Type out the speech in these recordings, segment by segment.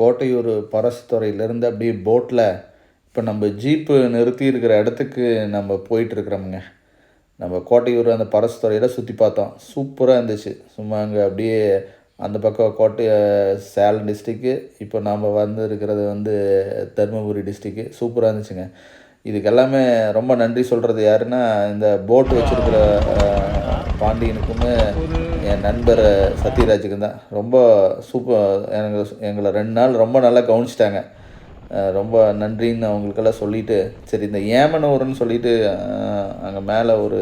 கோட்டையூர் பரசுத்துறையிலேருந்து அப்படியே போட்டில் இப்போ நம்ம ஜீப்பு நிறுத்தி இருக்கிற இடத்துக்கு நம்ம போயிட்டுருக்குறோமுங்க நம்ம கோட்டையூர் அந்த பரசுத்துறையில் சுற்றி பார்த்தோம். சூப்பராக இருந்துச்சு. சும்மா அங்கே அப்படியே அந்த பக்கம் கோட்டை சேலம் டிஸ்ட்ரிக்கு இப்போ நாம் வந்து இருக்கிறது வந்து தருமபுரி டிஸ்ட்ரிக்கு சூப்பராக இருந்துச்சுங்க. இதுக்கெல்லாமே ரொம்ப நன்றி சொல்கிறது யாருன்னா இந்த போட் வச்சுருக்கிற பாண்டியனுக்குமே என் நண்பர் சத்யராஜுக்கும் தான் ரொம்ப சூப்பர் எனக்கு எங்களை ரெண்டு நாள் ரொம்ப நல்லா கவனிச்சிட்டாங்க. ரொம்ப நன்றின்னு அவங்களுக்கெல்லாம் சொல்லிவிட்டு சரி இந்த ஏமனூர்னு சொல்லிட்டு அங்கே மேலே ஒரு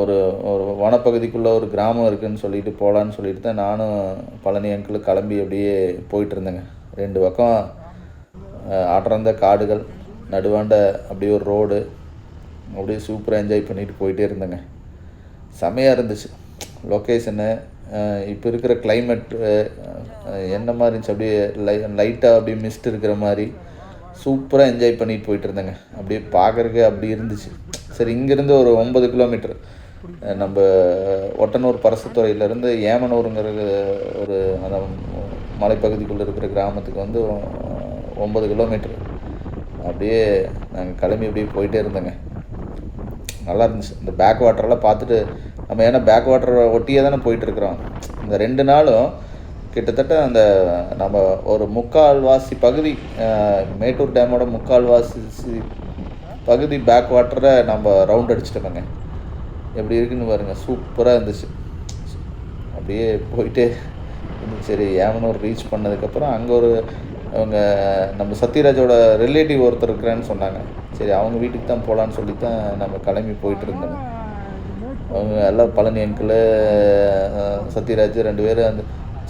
ஒரு ஒரு வனப்பகுதிக்குள்ளே ஒரு கிராமம் இருக்குதுன்னு சொல்லிட்டு போகலான்னு சொல்லிட்டு தான் நானும் பழனி அங்கிள் கிளம்பி அப்படியே போயிட்டு இருந்தேங்க. ரெண்டு பக்கம் அடர்ந்த காடுகள் நடுவாண்ட அப்படியே ஒரு ரோடு அப்படியே சூப்பராக என்ஜாய் பண்ணிட்டு போயிட்டே இருந்தேங்க. செமையாக இருந்துச்சு. லொக்கேஷனு இப்போ இருக்கிற climate என்ன மாதிரி இருந்துச்சு? அப்படியே லை லைட்டாக அப்படியே மிஸ்ட் இருக்கிற மாதிரி சூப்பராக என்ஜாய் பண்ணிட்டு போயிட்டு இருந்தேங்க. அப்படியே பார்க்குறக்கு அப்படி இருந்துச்சு. சரி இங்கேருந்து ஒரு ஒன்பது கிலோமீட்டர் நம்ம ஒட்டனூர் பரசத்துறையிலேருந்து ஏமனூருங்கிற ஒரு அந்த மலைப்பகுதிக்குள்ளே இருக்கிற கிராமத்துக்கு வந்து ஒம்பது கிலோமீட்டர் அப்படியே நாங்கள் கிளம்பி அப்படியே போயிட்டே இருந்தோங்க. நல்லா இருந்துச்சு. இந்த பேக் வாட்டரெல்லாம் பார்த்துட்டு நம்ம ஏன்னா பேக் வாட்டரை ஒட்டியே தானே போயிட்டுருக்குறோம் இந்த ரெண்டு நாளும் கிட்டத்தட்ட அந்த நம்ம ஒரு முக்கால்வாசி பகுதி மேட்டூர் டேமோட முக்கால்வாசி பகுதி பேக் வாட்டரை நம்ம ரவுண்ட் அடிச்சிட்டோங்க எப்படி இருக்குன்னு பாருங்க. சூப்பராக இருந்துச்சு. அப்படியே போயிட்டு இருந்துச்சு. சரி ஏமனூர் ரீச் பண்ணதுக்கப்புறம் அங்கே ஒரு அவங்க நம்ம சத்யராஜோட ரிலேட்டிவ் ஒருத்தர் இருக்கிறேன்னு சொன்னாங்க. சரி அவங்க வீட்டுக்கு தான் போகலான்னு சொல்லி தான் நம்ம கிளம்பி போயிட்டு இருந்தோம் அவங்க எல்லாம் பழனி அங்கிள் சத்யராஜ் ரெண்டு பேரும் அந்த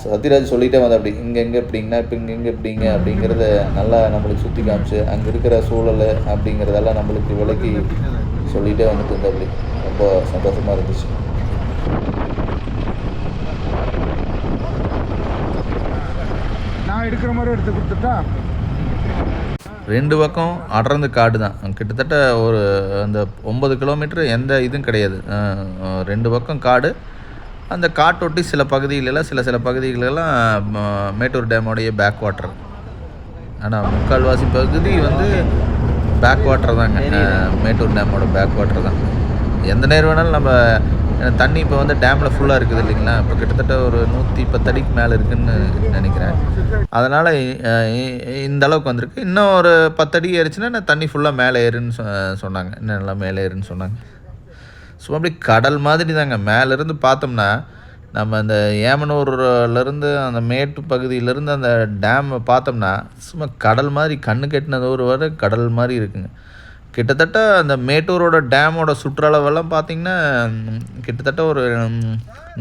சத்யராஜ் சொல்லிட்டே வந்த அப்படி இங்கே எங்கே எப்படிங்கன்னா இப்போ இங்கே எங்கே எப்படிங்க அப்படிங்கிறத நல்லா நம்மளுக்கு சுற்றி காமிச்சு அங்கே இருக்கிற சூழல் அப்படிங்கிறதெல்லாம் நம்மளுக்கு விலக்கி சொல்லிகிட்டே வந்துட்டு இருந்த அப்படி. ரொம்ப சந்தோஷமாக இருந்துச்சு. நான் எடுக்கிற மாதிரி எடுத்து கொடுத்துட்டா? ரெண்டு பக்கம் அடர்ந்து காடு தான். கிட்டத்தட்ட ஒரு அந்த ஒம்பது கிலோமீட்டர் எந்த இதுவும் கிடையாது. ரெண்டு பக்கம் காடு. அந்த காட்டொட்டி சில பகுதிகளெல்லாம் சில சில பகுதிகளெல்லாம் மேட்டூர் டேமோடைய பேக் வாட்டர் ஆனால் முக்கால்வாசி பகுதி வந்து பேக் வாட்டர் தாங்க. மேட்டூர் டேமோட பேக் வாட்டர் தான். எந்த நேரம் வேணாலும் நம்ம ஏன்னா தண்ணி இப்போ வந்து டேமில் ஃபுல்லாக இருக்குது இல்லைங்களா? இப்போ கிட்டத்தட்ட ஒரு நூற்றி பத்தடிக்கு மேலே இருக்குதுன்னு நினைக்கிறேன். அதனால் இந்த அளவுக்கு வந்திருக்கு. இன்னும் ஒரு பத்து அடி ஏறிச்சுன்னா நான் தண்ணி ஃபுல்லாக மேலே ஏறுன்னு சொ சொன்னாங்க. இன்னும் நல்லா மேலே ஏறுன்னு சொன்னாங்க. ஸோ அப்படி கடல் மாதிரி தாங்க மேலேருந்து பார்த்தோம்னா நம்ம அந்த ஏமனூர்லேருந்து அந்த மேட்டு பகுதியிலேருந்து அந்த டேமை பார்த்தோம்னா சும்மா கடல் மாதிரி கண்ணு கெட்டினது ஒரு வரை கடல் மாதிரி இருக்குங்க. கிட்டத்தட்ட அந்த மேட்டூரோட டேமோட சுற்றளவெல்லாம் பார்த்திங்கன்னா கிட்டத்தட்ட ஒரு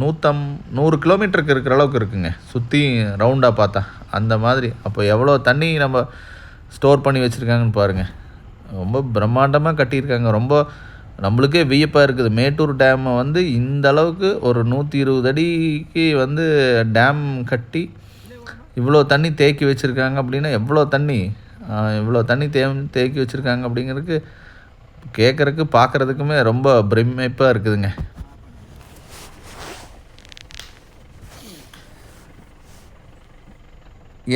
நூற்றம் நூறு கிலோமீட்டருக்கு இருக்கிற அளவுக்கு இருக்குங்க. சுற்றி ரவுண்டாக பார்த்தா. அந்த மாதிரி. அப்போ எவ்வளோ தண்ணி நம்ம ஸ்டோர் பண்ணி வச்சுருக்காங்கன்னு பாருங்கள் ரொம்ப பிரம்மாண்டமாக கட்டியிருக்காங்க. ரொம்ப நம்மளுக்கே வியப்பாக இருக்குது. மேட்டூர் டேமை வந்து இந்த அளவுக்கு ஒரு நூற்றி இருபது அடிக்கு வந்து டேம் கட்டி இவ்வளோ தண்ணி தேக்கி வச்சுருக்காங்க அப்படின்னா எவ்வளோ தண்ணி? இவ்வளோ தண்ணி தே தேக்கி வச்சுருக்காங்க அப்படிங்கிறதுக்கு கேட்குறக்கு பார்க்குறதுக்குமே ரொம்ப பிரமிப்பாக இருக்குதுங்க.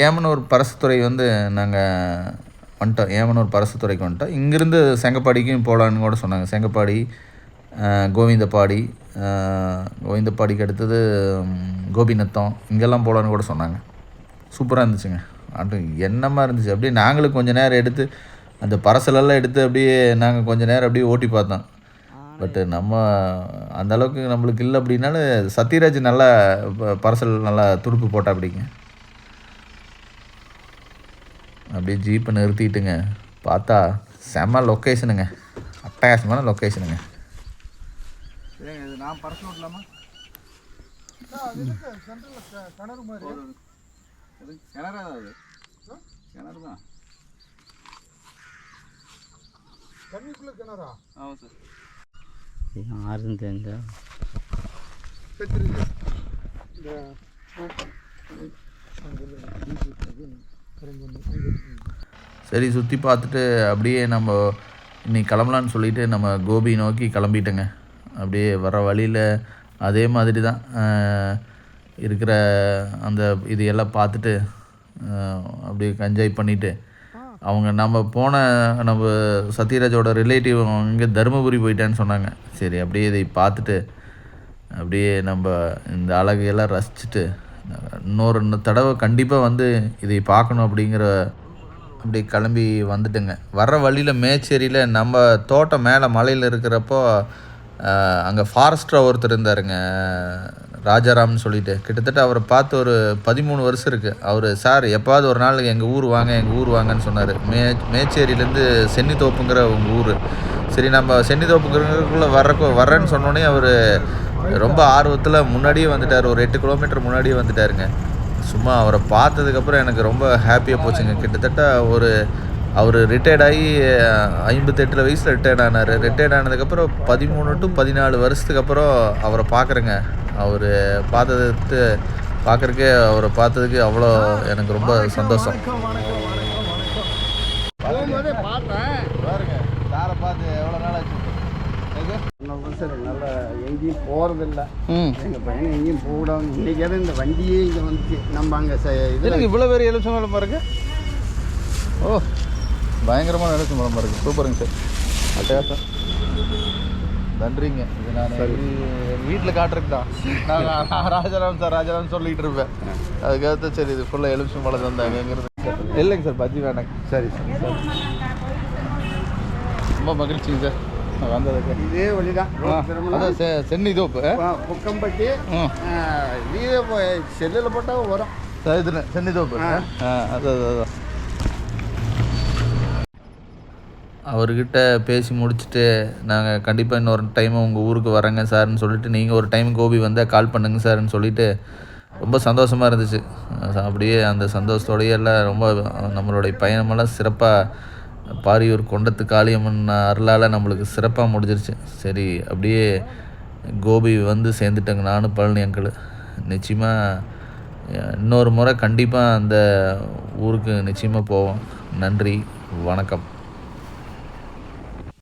ஏமனூர் பரசுத்துறை வந்து நாங்கள் வந்துட்டோம். ஏமனூர் பரசுத்துறைக்கு வந்துட்டோம். இங்கேருந்து செங்கப்பாடிக்கும் போகலான்னு கூட சொன்னாங்க. செங்கப்பாடி கோவிந்தப்பாடி கோவிந்தப்பாடிக்கு அடுத்தது கோபிநத்தம் இங்கெல்லாம் போகலான்னு கூட சொன்னாங்க. சூப்பராக இருந்துச்சுங்க. அது என்னமாக இருந்துச்சு? அப்படியே நாங்களும் கொஞ்ச நேரம் எடுத்து அந்த பரசலெல்லாம் எடுத்து அப்படியே நாங்கள் கொஞ்ச நேரம் அப்படியே ஓட்டி பார்த்தோம். பட்டு நம்ம அந்த அளவுக்கு நம்மளுக்கு இல்லை அப்படின்னாலும் சத்யராஜ் நல்லா பரசல் நல்லா துடுப்பு போட்டா அப்படிங்க. அப்படியே ஜீப்பை நிறுத்திட்டுங்க. பார்த்தா செம்ம லொக்கேஷனுங்க அட்டகாசமான லொக்கேஷனுங்க நான் பறக்க விடலாமா? மாதிரி கிணறா அது. கிணறு தான். தண்ணிக்குள்ள கிணறா? ஆமாம் சார். தெரிஞ்சா? இந்த சரி சுற்றி பார்த்துட்டு அப்படியே நம்ம இன்னைக்கு கிளம்பலான்னு சொல்லிட்டு நம்ம கோபி நோக்கி கிளம்பிட்டோங்க. அப்படியே வர வழியில் அதே மாதிரி தான் இருக்கிற அந்த இது எல்லாம் பார்த்துட்டு அப்படியே என்ஜாய் பண்ணிவிட்டு அவங்க நம்ம போன நம்ம சத்யராஜோட ரிலேட்டிவ் அங்கே தருமபுரி போயிட்டேன்னு சொன்னாங்க. சரி அப்படியே இதை பார்த்துட்டு அப்படியே நம்ம இந்த அழகையெல்லாம் ரசிச்சுட்டு இன்னொரு தடவை கண்டிப்பாக வந்து இதை பார்க்கணும் அப்படிங்கிற அப்படி கிளம்பி வந்துட்டுங்க. வர்ற வழியில் மேச்சேரியில் நம்ம தோட்டம் மேலே மலையில் இருக்கிறப்போ அங்கே ஃபாரஸ்டராக ஒருத்தர் இருந்தாருங்க ராஜாராம்னு சொல்லிட்டு. கிட்டத்தட்ட அவரை பார்த்து ஒரு பதிமூணு வருஷம் இருக்குது அவர் சார் எப்பாவது ஒரு நாள் எங்கள் ஊர் வாங்க எங்கள் ஊர் வாங்கன்னு சொன்னார். மே மேச்சேரியிலேருந்து சென்னித்தோப்புங்கிற உங்கள் ஊர். சரி நம்ம சென்னித்தோப்புங்கிறக்குள்ளே வர்றக்கு வர்றேன்னு சொன்னோடனே அவர் ரொம்ப ஆர்வத்தில் முன்னாடியே வந்துட்டார். ஒரு எட்டு கிலோமீட்டர் முன்னாடியே வந்துட்டாருங்க. சும்மா அவரை பார்த்ததுக்கப்புறம் எனக்கு ரொம்ப ஹாப்பியாக போச்சுங்க. கிட்டத்தட்ட ஒரு அவர் ரிட்டையர்ட் ஆகி ஐம்பத்தெட்டில் வயசில் ரிட்டையர்ட் ஆனார். ரிட்டையர்ட் ஆனதுக்கப்புறம் பதிமூணு டு பதினாலு வருஷத்துக்கு அப்புறம் அவரை பார்க்குறேங்க. அவர் பார்த்தது பார்க்குறக்கே அவரை பார்த்ததுக்கு அவ்வளோ எனக்கு ரொம்ப சந்தோஷம். நல்லா எங்கேயும் போகிறதில்ல எங்கள் பையன் எங்கேயும் போகக்கூடாது. இன்றைக்காவது இந்த வண்டியே இங்கே வந்துச்சு. நம்ம அங்கே இதில் இவ்வளோ பேர் எலுமிச்சம் பழம் பாருங்க. ஓ பயங்கரமான எலுமிச்சம் பாருங்க. சூப்பருங்க சார். அட்டகாசம். நன்றிங்க. இது நான் வீட்டில் காட்டுறதுக்கு தான். நான் ராஜாராம் சார் ராஜாராம் சொல்லிட்டு இருப்பேன். அதுக்கடுத்து சரி இது ஃபுல்லாக எலுமிச்சம் பழம் தந்தாங்கிறது இல்லைங்க சார் பஜ்ஜி வேணாங்க சரி சார். ரொம்ப மகிழ்ச்சிங்க சார். வந்ததுக்கு இதே வழி தான் அதான் சென்னி தோப்பு. புக்கம்பட்டி. இதே செல்லில் போட்டால் வரும். இதுன்னு சென்னி தோப்பு ஆ. ஆ அது அது அதான். அவர்கிட்ட பேசி முடிச்சுட்டு நாங்கள் கண்டிப்பாக இன்னொரு டைம் உங்கள் ஊருக்கு வரேங்க சார்னு சொல்லிட்டு நீங்கள் ஒரு டைம் கோபி வந்தால் கால் பண்ணுங்க சார்னு சொல்லிட்டு ரொம்ப சந்தோஷமாக இருந்துச்சு. அப்படியே அந்த சந்தோஷத்தோடையே எல்லாம் ரொம்ப நம்மளுடைய பயணமெல்லாம் சிறப்பாக பாரியூர் கொண்டத்து காளியம்மன் அருளால் நம்மளுக்கு சிறப்பாக முடிஞ்சிருச்சு. சரி அப்படியே கோபி வந்து சேர்ந்துட்டேங்க நானும் பழனி அங்கிள். நிச்சயமாக இன்னொரு முறை கண்டிப்பாக அந்த ஊருக்கு நிச்சயமாக போவோம். நன்றி வணக்கம்.